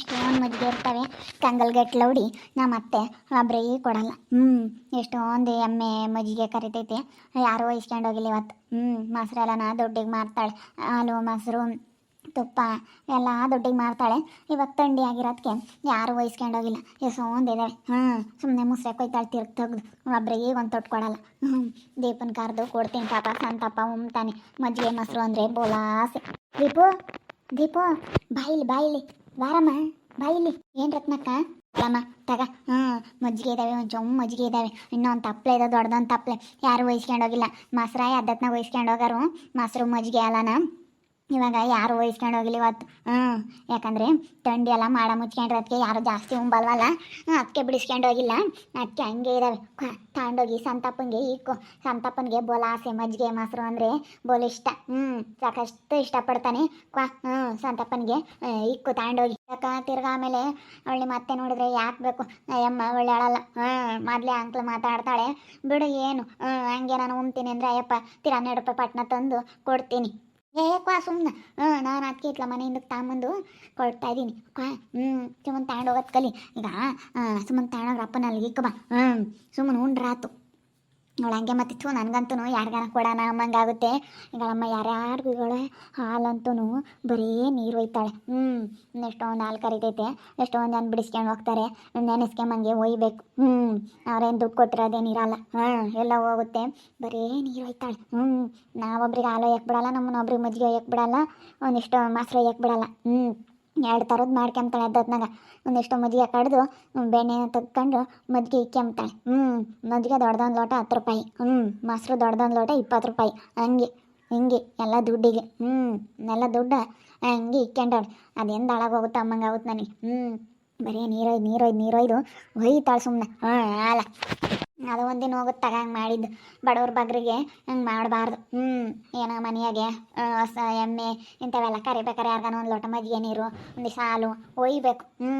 ಎಷ್ಟೊಂದು ಮಜ್ಜಿಗೆ ಇರ್ತವೆ ಗಟ್ಲೌಡಿ ನಮ್ಮ ಅತ್ತೆ ಒಬ್ರಿಗೆ ಕೊಡಲ್ಲ. ಹ್ಞೂ ಎಷ್ಟೊಂದು ಎಮ್ಮೆ ಮಜ್ಜಿಗೆ ಕರಿತೈತೆ. ಯಾರೋ ಇಸ್ಕೊಂಡೋಗಿಲ್ಲ ಇವತ್ತು. ಹ್ಞೂ ಮೊಸರೆಲ್ಲನ ದುಡ್ಡಿಗೆ ಮಾರ್ತಾಳೆ. ಹಾಲು, ಮೊಸರು, ತುಪ್ಪ ಎಲ್ಲ ದುಡ್ಡಿಗೆ ಮಾರ್ತಾಳೆ. ಇವತ್ತು ತಂಡಿ ಆಗಿರೋದಕ್ಕೆ ಯಾರು ವಹಿಸ್ಕೊಂಡು ಹೋಗಿಲ್ಲ. ಎಷ್ಟೊಂದು ಇದಾವೆ ಹ್ಞೂ ಸುಮ್ಮನೆ ಮುಸ್ರೆ ಕೊಯ್ತಾಳೆ, ತಿರ್ಗಿ ತೆಗ್ದು ಈಗ ಒಂದು ತೊಟ್ಟು ಕೊಡಲ್ಲ. ಹ್ಞೂ ದೀಪನ ಕರೆದು ಕೊಡ್ತೀನಿ ಪಾಪ, ಸಂತಪ್ಪ ಉಮ್ತಾನೆ. ಮಜ್ಜಿಗೆ, ಮೊಸರು ಅಂದರೆ ಬೋಲಾಸೆ. ದೀಪು ದೀಪು, ಬಾಯಿಲಿ ಬಾಯಿಲಿ. ಬಾರಮ್ಮ ಬಾಯಿಲಿ ಏನು ರತ್ನಕ್ಕ? ಅಲ್ಲಮ್ಮ ತಗ. ಹ್ಮ್, ಮಜ್ಜಿಗೆ ಇದಾವೆ, ಒಂದು ಚೊಮ್ಮ ಮಜ್ಜಿಗೆ ಇದ್ದಾವೆ ಇನ್ನೊಂದು ತಪ್ಪಲೆ ಇದೆ ದೊಡ್ಡದೊಂದು ತಪ್ಪಲೆ ಯಾರು ವಹಿಸ್ಕೊಂಡೋಗಿಲ್ಲ ಮೊಸರಾಯ ಅದ್ದತ್ನ ವಹಿಸ್ಕೊಂಡು ಹೋಗಾರು. ಮೊಸರು ಮಜ್ಜಿಗೆ ಅಲ್ಲನ ಇವಾಗ ಯಾರು ವಹಿಸ್ಕೊಂಡು ಹೋಗಿಲ್ಲ ಇವತ್ತು. ಹ್ಞೂ ಯಾಕಂದರೆ ಥಂಡಿ ಎಲ್ಲ ಮಾಡ ಮುಚ್ಕೊಂಡಿರೋದಕ್ಕೆ ಯಾರು ಜಾಸ್ತಿ ಉಂಬಲ್ವಲ್ಲ? ಅದಕ್ಕೆ ಬಿಡಿಸ್ಕೊಂಡು ಹೋಗಿಲ್ಲ. ಅದಕ್ಕೆ ಹಂಗೆ ಇದ್ದಾವೆ ತಗೊಂಡೋಗಿ ಸಂತಪ್ಪನಿಗೆ ಇಕ್ಕು ಸಂತಪ್ಪನಿಗೆ ಬೋಲ ಆಸೆ, ಮಜ್ಜಿಗೆ, ಮೊಸರು ಅಂದರೆ ಬೋಲ್ ಇಷ್ಟ. ಹ್ಞೂ ಸಾಕಷ್ಟು ಇಷ್ಟಪಡ್ತಾನೆ. ಕ್ವಾ ಹ್ಞೂ ಸಂತಪ್ಪನಿಗೆ ಇಕ್ಕು ತಗೊಂಡೋಗಿ ಯಾಕ ತಿರ್ಗಾ ಆಮೇಲೆ ಅವಳಿ ಮತ್ತೆ ನೋಡಿದ್ರೆ ಯಾಕೆ ಬೇಕು? ಅಯ್ಯಮ್ಮ, ಒಳ್ಳೆ ಹೇಳಲ್ಲ ಹಾಂ ಮೊದಲೇ ಅಂಕ್ಲು ಮಾತಾಡ್ತಾಳೆ. ಬಿಡು, ಏನು? ಹ್ಞೂ ಹಂಗೆ ನಾನು ಉಣ್ತೀನಿ ಅಂದರೆ, ಅಯ್ಯಪ್ಪ ತಿರ ಹನ್ನೆರಡು ರೂಪಾಯಿ ಪಟ್ನ ತಂದು ಕೊಡ್ತೀನಿ. ಏ ಕ್ವಾ ಸುಮ್ಮನೆ ಹ್ಞೂ ನಾನು ಅದಕ್ಕೆ ಇಟ್ಲ ಮನೆಯಿಂದ ತಾಂಬಂದು ಕೊಡ್ತಾ ಇದ್ದೀನಿ. ಕ್ವಾ ಹ್ಞೂ ಸುಮ್ಮನೆ ತಗೊಂಡು ಹೋಗೋದು ಕಲಿ. ಈಗ ಸುಮ್ಮನೆ ತಗೊಂಡೋಗ್ರ ಅಪ್ಪನ ಅಲ್ಲಿಗೆ ಬಾ. ಹ್ಞೂ ಸುಮ್ಮನೆ ಉಂಡ್ರಾತು ಅವಳು ಹಂಗೆ ಮತ್ತಿತ್ತು ನನಗಂತೂ ಯಾರಿಗಾನ ಕೊಡೋಣ ಅಮ್ಮಂಗಾಗುತ್ತೆ. ಈಗಳಮ್ಮ ಯಾರ್ಯಾರಿಗೂ ಇವಳು ಹಾಲಂತೂ ಬರೀ ನೀರು ಒಯ್ತಾಳೆ. ಹ್ಞೂ ಎಷ್ಟೊಂದು ಹಾಲು ಕರಿತೈತೆ ಎಷ್ಟೊಂದು ಜನ ಬಿಡಿಸ್ಕೊಂಡು ಹೋಗ್ತಾರೆ. ನೆನೆಸ್ಕೊಂಬಂಗೆ ಒಯ್ಬೇಕು. ಹ್ಞೂ ಅವ್ರೇನು ದುಡ್ಡು ಕೊಟ್ಟಿರೋದೇನಿರಲ್ಲ ಹಾಂ, ಎಲ್ಲ ಹೋಗುತ್ತೆ. ಬರೀ ನೀರು ಒಯ್ತಾಳೆ. ಹ್ಞೂ ನಾವೊಬ್ರಿಗೆ ಹಾಲು ಒಯ್ಯಕ್ಕೆ ಬಿಡಲ್ಲ ನಮ್ಮನ್ನೊಬ್ರಿಗೆ ಮಜ್ಜಿಗೆ ಒಯ್ಯಕ್ಕೆ ಬಿಡಲ್ಲ, ಒಂದಿಷ್ಟು ಮೊಸರು ಒಯ್ಯಕ್ಕೆ ಬಿಡಲ್ಲ. ಹ್ಞೂ ಎರಡು ಥರದ್ದು ಮಾಡ್ಕೊಂತಾಳೆ ಅದ್ದತ್ನಾಗ ಒಂದಿಷ್ಟು ಮಜ್ಜಿಗೆ ಕಡ್ದು ಬೆಣ್ಣೆ ತಕ್ಕೊಂಡು ಮಜ್ಜಿಗೆ ಇಕ್ಕೊಂಬ್ತಾಳೆ ಹ್ಞೂ ಮಜ್ಜಿಗೆ ದೊಡ್ಡದೊಂದು ಲೋಟ ಹತ್ತು ರೂಪಾಯಿ. ಹ್ಞೂ ಮೊಸರು ದೊಡ್ಡದೊಂದು ಲೋಟ ಇಪ್ಪತ್ತು ರೂಪಾಯಿ. ಹಂಗೆ, ಹಿಂಗೆ, ಎಲ್ಲ ದುಡ್ಡಿಗೆ. ಹ್ಞೂ ಎಲ್ಲ ದುಡ್ಡು ಹಂಗೆ ಇಕ್ಕೊಂಡವಳು ಅದೆಂದು ಹಾಳಾಗೋಗುತ್ತೆ ಅಮ್ಮಂಗೆ ಆಗುತ್ತೆ ನನಗೆ. ಹ್ಞೂ ಬರೀ ನೀರೊಯ್ದು ನೀರೊಯ್ದು ನೀರೊಯ್ದು ಒಯ್ತಾಳೆ ಸುಮ್ಮನೆ ಹಾಂ ಹಾಲ. ಅದು ಒಂದಿನ ಹೋಗುತ್ತೆ ತಗ ಹಂಗೆ ಮಾಡಿದ್ದು. ಬಡವ್ರ ಬಗ್ರಿಗೆ ಹಂಗೆ ಮಾಡಬಾರ್ದು. ಹ್ಞೂ ಏನೋ ಮನೆಯಾಗೆ ಹೊಸ ಎಮ್ಮೆ ಇಂಥವೆಲ್ಲ ಕರಿಬೇಕಾರೆ ಯಾರಿಗಾನ ಒಂದು ಲೋಟ ಮಜ್ಜಿಗೆ ನೀರು, ಒಂದು ಸಾಲು ಒಯ್ಬೇಕು. ಹ್ಞೂ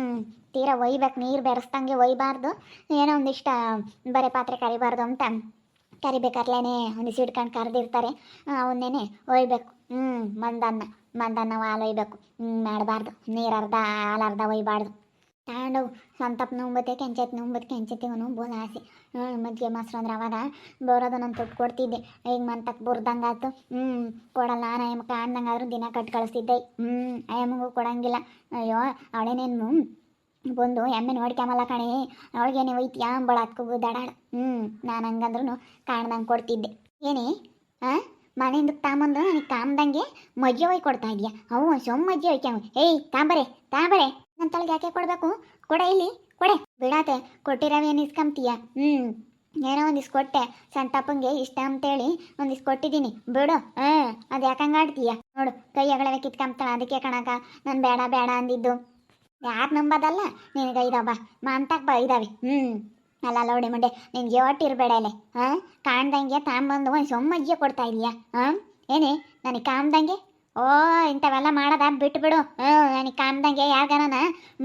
ತೀರಾ ಒಯ್ಬೇಕು, ನೀರು ಬೆರೆಸ್ದಂಗೆ ಒಯ್ಬಾರ್ದು. ಏನೋ ಒಂದಿಷ್ಟು ಬರೀ ಪಾತ್ರೆ ಕರಿಬಾರ್ದು ಅಂತ ಕರಿಬೇಕಾರ್ಲೇ ಒಂದು ಹಿಡ್ಕೊಂಡು ಕರೆದಿರ್ತಾರೆ. ಅವನ್ನೇನೆ ಒಯ್ಬೇಕು. ಹ್ಞೂ ಮಂದನ್ನ ಮಂದನ್ನ ಹಾಲು ಒಯ್ಬೇಕು. ಹ್ಞೂ ಮಾಡಬಾರ್ದು. ನೀರು ಅರ್ಧ, ಹಾಲು ಅರ್ಧ ಒಯ್ಬಾರ್ದು. ತಗೊಂಡೋಗು ಸಂತಪ್ಪ ನುಂಬತ್ತೆ ಕೆಂಚತ್ ನುಂಬತ್ತೆ ಕೆಂಚತ್ತಿವನು ಬೋಲ ಆಸೆ. ಮಜ್ಜಿಗೆ ಮೊಸರು ಅಂದ್ರೆ ಅವಾಗ ಬರೋದು ನಾನು ತೊಟ್ಟು ಕೊಡ್ತಿದ್ದೆ. ಈಗ ಮಂತಕ್ಕೆ ಬುರ್ದಂಗೆ ಆಯ್ತು ಹ್ಞೂ ಕೊಡಲ್ಲ ನಾನು ಅಯ್ಯಮ್ಮ ಕಾಣ್ದಂಗಾದ್ರೂ ದಿನ ಕಟ್ ಕಳಿಸ್ತಿದ್ದೆ. ಹ್ಞೂ ಅಯ್ಯಮ್ಮಗೂ ಕೊಡಂಗಿಲ್ಲ. ಅಯ್ಯೋ, ಅವಳೇನೇನು ಬಂದು ಎಮ್ಮೆ ನೋಡ್ಕ್ಯಾಮಲ್ಲ ಕಣೆ. ಅವಳಿಗೇನೆ ಒಯ್ತೀಯ ಅಂಬಳ ಹತ್ಕೋಗು ದಡಾಡ ಹ್ಞೂ ನಾನು ಹಂಗಂದ್ರೂ ಕಾಣ್ದಂಗೆ ಕೊಡ್ತಿದ್ದೆ. ಏನೇ ಹಾಂ ಮನೆಯಿಂದ ತಾಂಬಂದು ನನಗೆ ಕಾಮ್ದಂಗೆ ಮಜ್ಜೆ ಒಯ್ ಕೊಡ್ತಾ ಇದೆಯಾ? ಅವು ಸೊಮ್ಮ ಮಜ್ಜೆ ಒಯ್ಕ್ಯಾಂಗ ಏಯ್, ತಾಂಬರೆ ತಾಂಬರೆ. ನನ್ನ ಯಾಕೆ ಕೊಡಬೇಕು? ಕೊಡೆ ಇಲ್ಲಿ, ಕೊಡೆ. ಬಿಡಾತೆ ಕೊಟ್ಟಿರವೇನು ಇಸ್ಕೊಂತೀಯ ಹ್ಞೂ ಏನೋ ಒಂದಿಷ್ಟು ಕೊಟ್ಟೆ. ಸಂತಪ್ಪಂಗೆ ಇಷ್ಟ ಅಂತೇಳಿ ಒಂದಿಷ್ಟು ಕೊಟ್ಟಿದ್ದೀನಿ. ಬಿಡು, ಹಾಂ, ಅದು ಯಾಕಂಗೆ ಆಡ್ತೀಯ? ನೋಡು, ಕೈ ಅಗಳವೆ ಅದಕ್ಕೆ ಕಣಕ, ನಾನು ಬೇಡ ಬೇಡ ಅಂದಿದ್ದು. ಯಾರು ನಂಬೋದಲ್ಲ? ನಿನಗೆ ಇದಾವ ಮಂತಕ್ಕೆ ಬ ಇದಾವೆ ಹ್ಞೂ ಅಲ್ಲ ಲೋಡಿ ಮುಂಡೆ ನಿನ್ಗೆ ಒಟ್ಟು ಇರಬೇಡ ಇಲ್ಲಿ. ಹಾಂ, ಕಾಣ್ದಂಗೆ ತಾಂಬಂದು ಒಂದು ಸೊಮ್ಮಜ್ಜೆ ಕೊಡ್ತಾ ಇದೀಯಾ. ಹಾಂ, ಏನೇ? ನನಗೆ ಕಾಮ್ದಂಗೆ ಓ, ಇಂಥವೆಲ್ಲ ಮಾಡೋದ? ಬಿಟ್ಬಿಡು. ಹ್ಞೂ ನನಗೆ ಕಾಮ್ದಂಗೆ ಯಾರ್ಗಾನ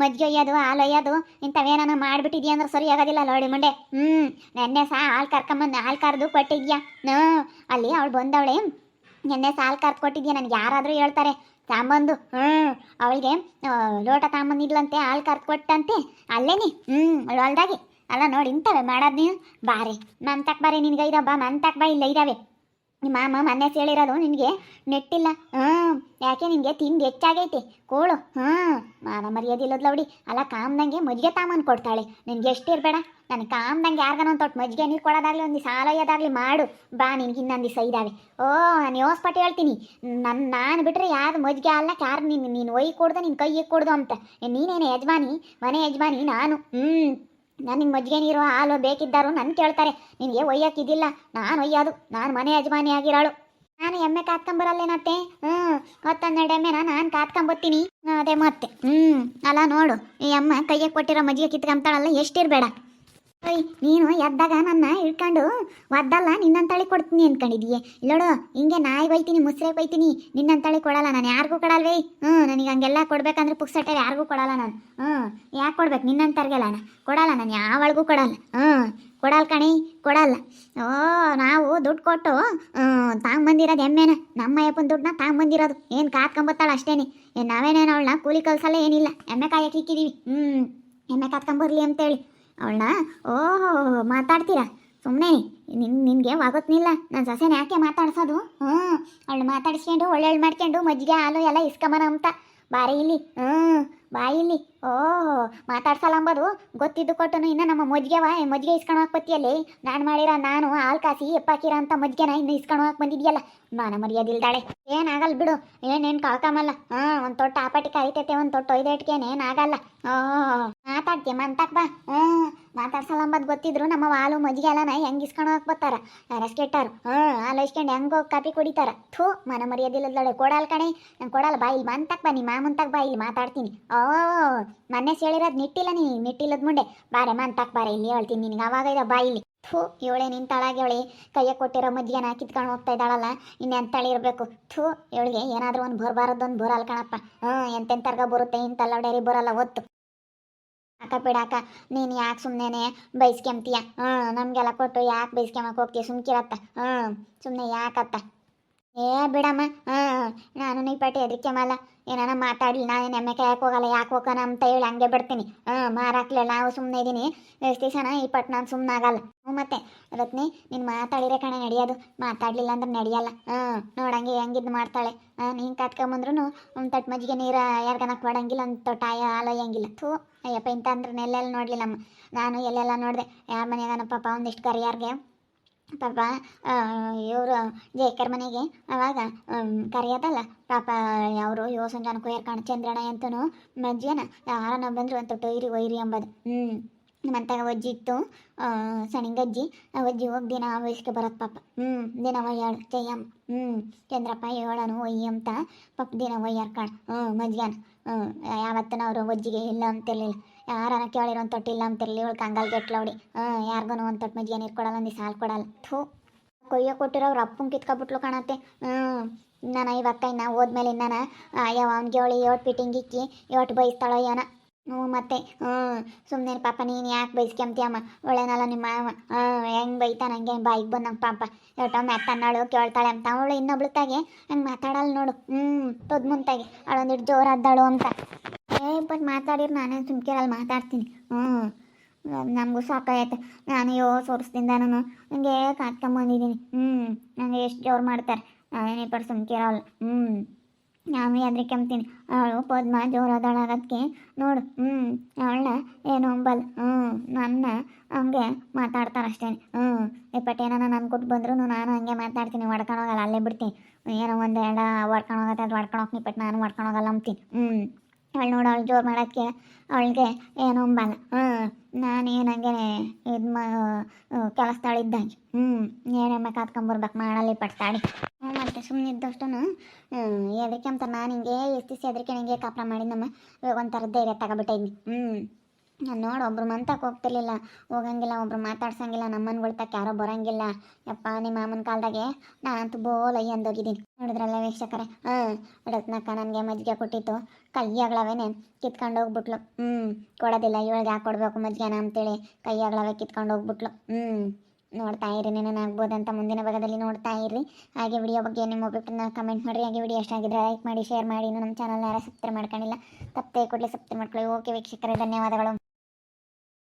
ಮಜ್ಜಿಗೆ ಒಯ್ಯೋದು, ಹಾಲು ಒಯ್ಯೋದು ಇಂಥವೇನ ಮಾಡಿಬಿಟ್ಟಿದ್ಯಾ ಅಂದ್ರೆ ಸರಿ ಆಗೋದಿಲ್ಲ ಲೋಡಿ ಮುಂಡೆ. ಹ್ಞೂ, ನೆನ್ನೆ ಸಹ ಹಾಲು ಕರ್ಕೊಂಬಂದು, ಹಾಲು ಕರೆದು ಕೊಟ್ಟಿದ್ಯಾ? ಹ್ಞೂ, ಅಲ್ಲಿ ಅವಳು ಬಂದವಳೆ. ನೆನ್ನೆ ಸಾಲು ಕರ್ದು ಕೊಟ್ಟಿದ್ಯಾ? ನನಗೆ ಯಾರಾದರೂ ಹೇಳ್ತಾರೆ. ತಾಂಬಂದು ಹ್ಞೂ, ಅವಳಿಗೆ ಲೋಟ ತಾಂಬಂದಿದ್ಲಂತೆ, ಹಾಲು ಕರ್ದು ಕೊಟ್ಟಂತೆ. ಅಲ್ಲೇನಿ ಹ್ಞೂ ಹೊಲ್ದಾಗಿ ಅಲ್ಲ ನೋಡಿ, ಇಂಥವೆ ಮಾಡೋದು ನೀನು? ಬಾರಿ ಮಂತಕ್ಕೆ ಬಾರಿ ನಿನ್ಗೆ ಬಾ ತಕ್ಕ ಬಾ ಇಲ್ಲ ಇದಾವೆ ನಿಮ್ಮ ಮಾಮ ಮೊನ್ನೆ ಹೇಳಿರೋದು ನಿನಗೆ? ನೆಟ್ಟಿಲ್ಲ. ಹ್ಞೂ ಯಾಕೆ ನಿನಗೆ? ತಿಂದು ಹೆಚ್ಚಾಗೈತಿ. ಕೋಳು. ಹ್ಞೂ ಮಾನ ಮರ್ಯಾದಿಲ್ಲದ್ಲ ನೋಡಿ ಅಲ್ಲ, ಕಾಮ್ದಂಗೆ ಮಜ್ಜಿಗೆ ತಾಮನ್ ಕೊಡ್ತಾಳೆ. ನಿನಗೆ ಎಷ್ಟು ಇರಬೇಡ? ನನಗೆ ಕಾಮ್ದಂಗೆ ಯಾರ್ಗನ ಒಂದು ತೊಟ್ಟು ಮಜ್ಜಿಗೆ ನೀರು ಕೊಡೋದಾಗಲಿ, ಒಂದು ಹಾಲೊಯ್ಯೋದಾಗ್ಲಿ ಮಾಡು. ಬಾ, ನಿನಗೆ ಇನ್ನೊಂದು ದಿವಸ ಇದ್ದಾವೆ ಓ, ನಾನು ಯೋಸ್ಪಟ್ಟು ಹೇಳ್ತೀನಿ. ನನ್ನ ನಾನು ಬಿಟ್ಟರೆ ಯಾರು ಮಜ್ಜಿಗೆ ಅಲ್ಲ, ಯಾರು ನೀನು ನೀನು ಒಯ್ ಕೊಡ್ದು ನಿನ್ನ ಕೈಗೆ ಕೊಡ್ದು ಅಂತ. ನೀನೇನೇ ನೀನೇನೆ ಯಜಮಾನಿ, ಮನೆ ಯಜಮಾನಿ, ನಾನು. ಹ್ಞೂ ನನಗೆ ಮಜ್ಜಿಗೆ ನೀರು ಹಾಲು ಬೇಕಿದ್ದಾರು ನನ್ನ ಕೇಳ್ತಾರೆ. ನಿನಗೆ ಒಯ್ಯಕ್ಕಿದ್ದಿಲ್ಲ ನಾನು ಒಯ್ಯೋದು. ನಾನು ಮನೆ ಯಜಮಾನಿ ಆಗಿರೋಳು. ನಾನು ಎಮ್ಮೆ ಕಾತ್ಕೊಂಬರಲ್ಲೇನತ್ತೆ ಹ್ಞೂ ಹೊತ್ತನ್ನೆರಡು ಎಮ್ಮೆನ ನಾನು ಕಾತ್ಕೊಂಬತ್ತೀನಿ ಅದೇ ಮತ್ತೆ. ಹ್ಞೂ ಅಲ್ಲ ನೋಡು, ಈ ಅಮ್ಮ ಕೈಗೆ ಕೊಟ್ಟಿರೋ ಮಜ್ಜಿಗೆ ಕಿತ್ಕೊಂತಾಳಲ್ಲ ಎಷ್ಟಿರಬೇಡ. ಓಯ್ ನೀನು ಎದ್ದಾಗ ನನ್ನ ಹಿಡ್ಕೊಂಡು ಒದ್ದಲ್ಲ, ನಿನ್ನಂತಳಿ ಕೊಡ್ತೀನಿ ಅನ್ಕೊಂಡಿದೀಯ. ಇಲ್ಲೋಡು, ಹಿಂಗೆ ನಾಯಿ ಬೈತೀನಿ, ಮುಸ್ರೆ ಬೈತೀನಿ, ನಿನ್ನಂತಳಿ ಕೊಡಲ್ಲ ನಾನು, ಯಾರಿಗೂ ಕೊಡಲ್ವೇ? ಹ್ಞೂ, ನನಗೆ ಹಂಗೆಲ್ಲ ಕೊಡ್ಬೇಕಂದ್ರೆ ಪುಕ್ಸಟ್ಟೆ ಯಾರಿಗೂ ಕೊಡಲ್ಲ ನಾನು. ಹ್ಞೂ, ಯಾಕೆ ಕೊಡ್ಬೇಕು? ನಿನ್ನಂತರ್ಗೆಲ್ಲ ನಾನು. ಕೊಡಲ್ಲ ನಾನು, ಯಾವಳಿಗೂ ಕೊಡಲ್ಲ. ಹ್ಞೂ, ಕೊಡಲ್ಲ ಕಣಿ, ಕೊಡಲ್ಲ. ಓ, ನಾವು ದುಡ್ಡು ಕೊಟ್ಟು ತಾಂಬಂದಿರೋದು ಎಮ್ಮೆನ ನಮ್ಮ ಅಯ್ಯಪ್ಪನ ದುಡ್ಡನ್ನ ತಾಂಬಂದಿರೋದು. ಏನು ಕಾತ್ಕೊಂಬತ್ತಾಳ ಅಷ್ಟೇನೆ. ಏನು ನಾವೇನೇನು ಅವಳನ್ನ ಕೂಲಿ ಕಲ್ಸಲ್ಲ ಏನಿಲ್ಲ. ಎಮ್ಮೆ ಕಾಯಕ್ಕೆ ಇಕ್ಕಿದ್ದೀವಿ ಹ್ಞೂ, ಎಮ್ಮೆ ಕಾತ್ಕೊಂಬರ್ಲಿ ಅಂತೇಳಿ. ಅವಳನ್ನ, ಓಹೋ, ಮಾತಾಡ್ತೀರಾ? ಸುಮ್ಮನೆ ನಿನ್, ನಿನಗೆ ಆಗೋತ್ನಿಲ್ಲ. ನನ್ನ ಸೊಸೆನ ಯಾಕೆ ಮಾತಾಡ್ಸೋದು? ಹ್ಞೂ ಅವಳು ಮಾತಾಡಿಸ್ಕೊಂಡು ಒಳ್ಳೊಳ್ಳೆ ಮಾಡ್ಕೊಂಡು, ಮಜ್ಜಿಗೆ, ಹಾಲು ಎಲ್ಲ ಇಸ್ಕಮನ ಅಂತ. ಬಾರಿ ಇಲ್ಲಿ ಹ್ಞೂ ಬಾಯಿ ಇಲ್ಲಿ. ಓಹೋ, ಮಾತಾಡ್ಸಲ್ಲ ಅಂಬೋದು. ಗೊತ್ತಿದ್ದು ಕೊಟ್ಟನು ಇನ್ನು ನಮ್ಮ ಮಜ್ಗೆವ ಮಜ್ಜಿಗೆ ಇಸ್ಕೊಂಡು ಹಾಕ್ಬತ್ತಿಯಲ್ಲಿ ನಾನು ಮಾಡಿರ ನಾನು, ಹಾಲು ಕಾಸಿ ಎಪ್ಪಾಕಿರ ಅಂತ ಮಜ್ಗೆನ ಇನ್ನು ಇಸ್ಕೊಂಡು ಹಾಕಿ ಬಂದಿದ್ಯಲ್ಲ. ನಾನು ಮರ್ಯಾದಿಲ್ದಾಳೆ. ಏನಾಗಲ್ಲ ಬಿಡು. ಏನೇನು ಕಳ್ಕೊಂಬಲ್ಲ ಹಾಂ ಒಂದು ತೊಟ್ಟು ಆಪಾಟಿ ಐತೈತೆ ಒಂದು ತೊಟ್ಟು ಒಯ್ದೇಟ್ಗೇನೆ ಆಗಲ್ಲ. ಓ ಮಾತಾಡ್ತೀಯ ಮಂತಕ್ ಬಾ. ಹ್ಮ್ ಮಾತಾಡ್ಸಲ್ಲ ಗೊತ್ತಿದ್ರು ನಮ್ಮ ಹಾಲು ಮಜ್ಜಿಗೆ ಎಲ್ಲನ ಹೆಂಗೆ ಇಸ್ಕೊಂಡು ಹೋಗಿ ಬರ್ತಾರ. ಕೆಟ್ಟಾರು ಹ್ಞೂ, ಹಾಲು ಇಸ್ಕೊಂಡು ಕಾಪಿ ಕುಡಿತಾರ. ಥೂ, ಮನ ಮರ್ಯಾದಿಲ್ಲದಳೆ ಕೊಡಲ್ಲ ಕಣೆ. ನಂಗೆ ಕೊಡಲ್ಲ, ಬಾ, ಇಲ್ಲಿ ಮಂತಾಕ್ ಬಾ, ನಿಮ್ಮ ಮಾಮಂತಕ್ ಬಾ, ಇಲ್ಲಿ ಮಾತಾಡ್ತೀನಿ. ಓ, ಮೊನ್ನೆ ಸೇಳಿರೋದು ನಿಟ್ಟಿಲ್ಲ ನೀ, ನಿಟ್ಟಿಲ್ಲದ ಮುಂಡೆ ಬಾರೆ ಮಂತಾಕ್ ಬಾರೆ ಇಲ್ಲಿ ಹೇಳ್ತೀನಿ ನಿನಗೆ, ಅವಾಗ ಇದ ಬಾ ಇಲ್ಲಿ. ಥೂ, ಇವಳೆ ಅವಳಿ ಕೈಯ ಕೊಟ್ಟಿರೋ ಮಜ್ಜಿಗೆನ ಕಿತ್ಕೊಂಡು ಹೋಗ್ತಾ ಇದ್ದಾಳಲ್ಲ, ಇನ್ನೆಂತಳಿ ಇರಬೇಕು. ಥೂ, ಇವಳಿಗೆ ಏನಾದರೂ ಒಂದು ಬರಬಾರದೊಂದು ಬರಲ್ಲ ಕಣಪ್ಪ. ಹ್ಞೂ, ಎಂತೆಂತರ್ಗ ಬರುತ್ತೆ ಇಂತಲ್ಲವಡೇರಿ ಬರಲ್ಲ, ಒತ್ತು. ಅಕ್ಕ ಬಿಡಾಕ, ನೀನು ಯಾಕೆ ಸುಮ್ಮನೆ ಬೈಸ್ಕೊಂತೀಯ ಹ್ಞೂ ನಮಗೆಲ್ಲ ಕೊಟ್ಟು ಯಾಕೆ ಬೈಸ್ಕೊಂಬಕ್ಕೆ ಹೋಗ್ತೀಯ? ಸುಮ್ಕಿರತ್ತ. ಹ್ಞೂ ಸುಮ್ಮನೆ ಯಾಕತ್ತ? ಏ, ಬಿಡಮ್ಮ. ನಾನು ನೀ ಪಟ್ಟಿ ಎದಕ್ಕೆಮಲ್ಲ ಏನಾನ ಮಾತಾಡಿ ನಾನು ಎಮ್ಮೆ ಯಾಕೆ ಹೋಗಲ್ಲ, ಯಾಕೆ ಹೋಗೋಣ ಅಂತ ಹೇಳಿ ಹಂಗೆ ಬಿಡ್ತೀನಿ. ಹಾಂ ಮಾರಾಕ್ಲಿಲ್ಲ ನಾವು ಸುಮ್ಮನೆ ಇದ್ದೀನಿ ಎಷ್ಟು ದಿವಸನ ಈ ಪಟ್ಟು ನಾನು ಸುಮ್ಮನೆ ಆಗಲ್ಲ. ಹ್ಞೂ ಮತ್ತೆ, ರತ್ನಿ, ನೀನು ಮಾತಾಡಿದ್ರೆ ಕಣೆ ನಡೆಯೋದು. ಮಾತಾಡಲಿಲ್ಲ ಅಂದ್ರೆ ನಡೆಯಲ್ಲ. ಹಾಂ ನೋಡಂಗೆ ಹೆಂಗಿದ್ದು ಮಾಡ್ತಾಳೆ. ಹಾಂ ಹಿಂಗೆ ಕಟ್ಕೊಂಬಂದ್ರೂ ಒಂದು ತಟ್ಟು ಮಜ್ಜಿಗೆ ನೀರು ಯಾರ್ಗನ ಕೊಡಂಗಿಲ್ಲ, ಒಂದು ತೊಟ್ಟು ಆಯ ಹಾಲೊಯ್ಯಂಗಿಲ್ಲ ಥೂ, ಅಯ್ಯಪ್ಪ ಇಂಥ ಅಂದ್ರೆ ಎಲ್ಲೆಲ್ಲ ನೋಡಲಿಲ್ಲಮ್ಮ. ನಾನು ಎಲ್ಲೆಲ್ಲ ನೋಡಿದೆ, ಯಾರ ಮನೆಗಾನ ಪಾಪ ಒಂದಿಷ್ಟು ಕರಿಯಾರ್ಗೆ ಪಾಪ ಇವರು ಜೇಕರ್ ಮನೆಗೆ ಅವಾಗ ಕರೆಯೋದಲ್ಲ, ಪಾಪ ಅವರು ಯೋಸನ ಜನಕ್ಕೂ ಕಾಣ್ ಚಂದ್ರಣ ಅಂತನು ಮಜ್ಜನ ಯಾರನ್ನ ಬಂದರು ಅಂತ ಟೈರಿ ಒಯ್ರಿ ಎಂಬುದು ಹ್ಞೂ ನಮ್ಮಂತಾಗ ಅಜ್ಜಿ ಇತ್ತು ಸಣಿಗಜ್ಜಿ ಅಜ್ಜಿ ಹೋಗಿ ದಿನ ವಯಸ್ಸಿಗೆ ಬರೋದು ಪಾಪ. ಹ್ಞೂ ದಿನ ಒಯ್ಯಾಳು ಜಯಮ್ಮ ಹ್ಞೂ ಚಂದ್ರಪ್ಪ ಹೇಳನು ಒಯ್ಯಿ ಅಂತ, ಪಾಪ ದಿನ ಒಯ್ಯಾರ್ ಕಾಣ್ ಹ್ಞೂ ಮಜ್ಜಿಗೆನ ಹ್ಞೂ ಯಾವತ್ತನ ಅವರು ಅಜ್ಜಿಗೆ ಇಲ್ಲ ಅಂತಿರ್ಲಿಲ್ಲ ಯಾರನ ಕೇಳಿರೋ ಒಂದು ತೊಟ್ಟಿಲ್ಲ ಅಂತಿರ್ಲಿ ಇವಳು ಕಂಗಾಲ್ ಗೆಟ್ಲವಡಿ ಹಾಂ ಯಾರಿಗೂ ಒಂದು ತೊಟ್ಟು ಮಜ್ಜಿಗೆ ನೀರು ಕೊಡಲ್ಲ, ಒಂದು ಸಾಲು ಕೊಡಲ್ಲ. ಥೂ. ಕೊಯ್ಯೋ ಕೊಟ್ಟಿರೋ ಅವ್ರ ಅಪ್ಪಂಗೆ ಕಿತ್ಕೊಬಿಟ್ಲು ಕಾಣತ್ತೆ. ಹ್ಞೂ ನಾನು ಇವಕ್ಕ ಇನ್ನ ಹೋದ್ಮೇಲೆ ನಾನು ಯಾವ ಅವ್ನಿಗೆ ಅವಳು ಏಟ್ ಪಿಟಿಂಗ್ ಇಕ್ಕಿ, ಯೋಟ್ ಬೈಸ್ತಾಳೋ ಏನೋ. ಹ್ಞೂ ಮತ್ತೆ, ಹ್ಞೂ. ಸುಮ್ಮನೆ ಪಾಪ ನೀನು ಯಾಕೆ ಬೈಸ್ಕೊಂತೀಯಮ್ಮ ಒಳ್ಳೆನಲ್ಲ ನಿಮ್ಮ ಮಾವ. ಹ್ಞೂ, ಹೆಂಗೆ ಬೈತಾನ ಹಂಗೆ ಬಾಯಿಗೆ ಬಂದಂಗೆ ಪಾಪ. ಯೋಟ ಮೆತ್ತನ್ನಳು ಕೇಳ್ತಾಳೆ ಅಂತ. ಅವಳು ಇನ್ನೊಬ್ಳತಾಗೆ ಹಂಗೆ ಮಾತಾಡಲ್ಲ ನೋಡು. ಹ್ಞೂ ತೊದ್ ಮುಂತಾಗೆ ಅವಳೊಂದಿಟ್ಟು ಜೋರಾದ್ದಾಳು ಅಂತ. ಏ ಬಟ್ ಮಾತಾಡಿರ್ ನಾನೇ ಸುಮ್ಕಿರಲ್ಲ ಮಾತಾಡ್ತೀನಿ. ಹ್ಞೂ ನಮಗೂ ಸಾಕಾಗೈತೆ ನಾನು ಯೋ ಸೋರ್ಸ್ದಿಂದ ನಾನು ನನಗೆ ಕಾತ್ಕೊಂಬಂದಿದ್ದೀನಿ ಹ್ಞೂ ನನಗೆ ಎಷ್ಟು ಜೋರು ಮಾಡ್ತಾರೆ. ನಾನೇನೇ ಪಡ್ ಸುಮ್ಕಿರಲ್ಲ ಹ್ಞೂ ನಾನು ಎದ್ರಿಕೆಂಬ್ತೀನಿ ಅವಳು ಪದ್ಮ ಜೋರದಳಾಗಕ್ಕೆ ನೋಡು. ಹ್ಞೂ ಅವಳನ್ನ ಏನು ಅಂಬಲ್. ಹ್ಞೂ ನನ್ನ ಹಂಗೆ ಮಾತಾಡ್ತಾರೆ ಅಷ್ಟೇ. ಹ್ಞೂ ಇಪ್ಪಟ್ಟು ಏನಾರ ನಾನು ಕೊಟ್ಟು ಬಂದ್ರು ನಾನು ಹಂಗೆ ಮಾತಾಡ್ತೀನಿ. ಹೊಡ್ಕೊಂಡು ಹೋಗಲ್ಲ, ಅಲ್ಲೇ ಬಿಡ್ತೀನಿ. ಏನೋ ಒಂದು ಎರಡು ಹೊಡ್ಕೊಂಡು ಹೋಗತ್ತೆ, ಅದು ಹೊಡ್ಕೊಂಡು ಹೋಗ್ತೀನಿ. ಇಪ್ಪಟ್ಟು ನಾನು ಹೊಡ್ಕೊಂಡೋಗಲ್ಲ ಅಂಬ್ತೀನಿ. ಹ್ಞೂ ಅವಳು ನೋಡು ಅವಳು ಜೋರು ಮಾಡೋಕ್ಕೆ, ಅವಳಿಗೆ ಏನು ಅಂಬಲ್ಲ ಹ್ಞೂ ನಾನು ಏನು ಹಂಗೆ ಇದು ಮಾ ಕೆಲಸದಾಳಿದ್ದಂಗೆ ಹ್ಞೂ ಏನೇ ಕಾತ್ಕೊಂಬರ್ಬೇಕು ಮಾಡಲಿ ಪಡ್ತಾಳಿ ಹ್ಞೂ ಮತ್ತೆ ಸುಮ್ಮನೆ ಇದ್ದಷ್ಟು ಎದಕ್ಕೆ ಅಂತ ನಾನು ಹಿಂಗೆ ಎಷ್ಟು ದಿವಸ ಎದಕ್ಕೆ ಹಿಂಗೆ ಕಾಪುರ ಮಾಡಿ ನಮ್ಮ ಒಂಥರ ಧೈರ್ಯ ತಗೊಬಿಟ್ಟಿದ್ನಿ ಹ್ಞೂ ನಾನು ನೋಡು, ಒಬ್ರು ಮಂತಕ್ಕೆ ಹೋಗ್ತಿರ್ಲಿಲ್ಲ. ಹೋಗಂಗಿಲ್ಲ, ಒಬ್ರು ಮಾತಾಡ್ಸಂಗಿಲ್ಲ ನಮ್ಮನ್ನ ತಕ್ಕ ಯಾರೋ ಬರಂಗಿಲ್ಲ. ಯಪ್ಪ, ನಿಮ್ಮ ಮಾಮನ ಕಾಲದಾಗೆ ನಾನಂತೂ ಬೋಲ್ ಅಯ್ಯ ಅಂದೋಗಿದ್ದೀನಿ ನೋಡಿದ್ರಲ್ಲ ವೀಕ್ಷಕರೇ? ಹಾಂ ರತ್ನಕ್ಕ ನನಗೆ ಮಜ್ಜಿಗೆ ಕೊಟ್ಟಿತ್ತು. ಕೈಯಾಗ್ಲವೇನೆ ಕಿತ್ಕೊಂಡು ಹೋಗ್ಬಿಟ್ಲು. ಹ್ಞೂ ಕೊಡೋದಿಲ್ಲ, ಇವಳಿಗೆ ಯಾಕೆ ಕೊಡಬೇಕು ಮಜ್ಜಿಗೆನ ಅಂತೇಳಿ ಕೈಯಾಗ್ಲವೇ ಕಿತ್ಕೊಂಡು ಹೋಗ್ಬಿಟ್ಲು. ಹ್ಞೂ ನೋಡ್ತಾ ಇರಿ ಆಗ್ಬೋದಂತ ಮುಂದಿನ ಭಾಗದಲ್ಲಿ ನೋಡ್ತಾ ಇರಿ ಹಾಗೆ ವಿಡಿಯೋ ಬಗ್ಗೆ ನಿಮ್ಮ ಒಬ್ಬಟ್ಟನ್ನ ಕಮೆಂಟ್ ಮಾಡಿರಿ. ಹಾಗೆ ವಿಡಿಯೋ ಎಷ್ಟಾಗಿದ್ರೆ ಲೈಕ್ ಮಾಡಿ ಶೇರ್ ಮಾಡಿ. ಇನ್ನು ನಮ್ಮ ಚಾನಲ್ನ ಯಾರು ಸಬ್ಸ್ಕ್ರೈಬ್ ಮಾಡ್ಕೊಂಡಿಲ್ಲ, ತಪ್ಪೇ ಕೊಡಲಿ ಸಬ್ಸ್ಕ್ರೈಬ್ ಮಾಡ್ಕೊಳ್ಳಿ. ಓಕೆ ವೀಕ್ಷಕರೇ, ಧನ್ಯವಾದಗಳು.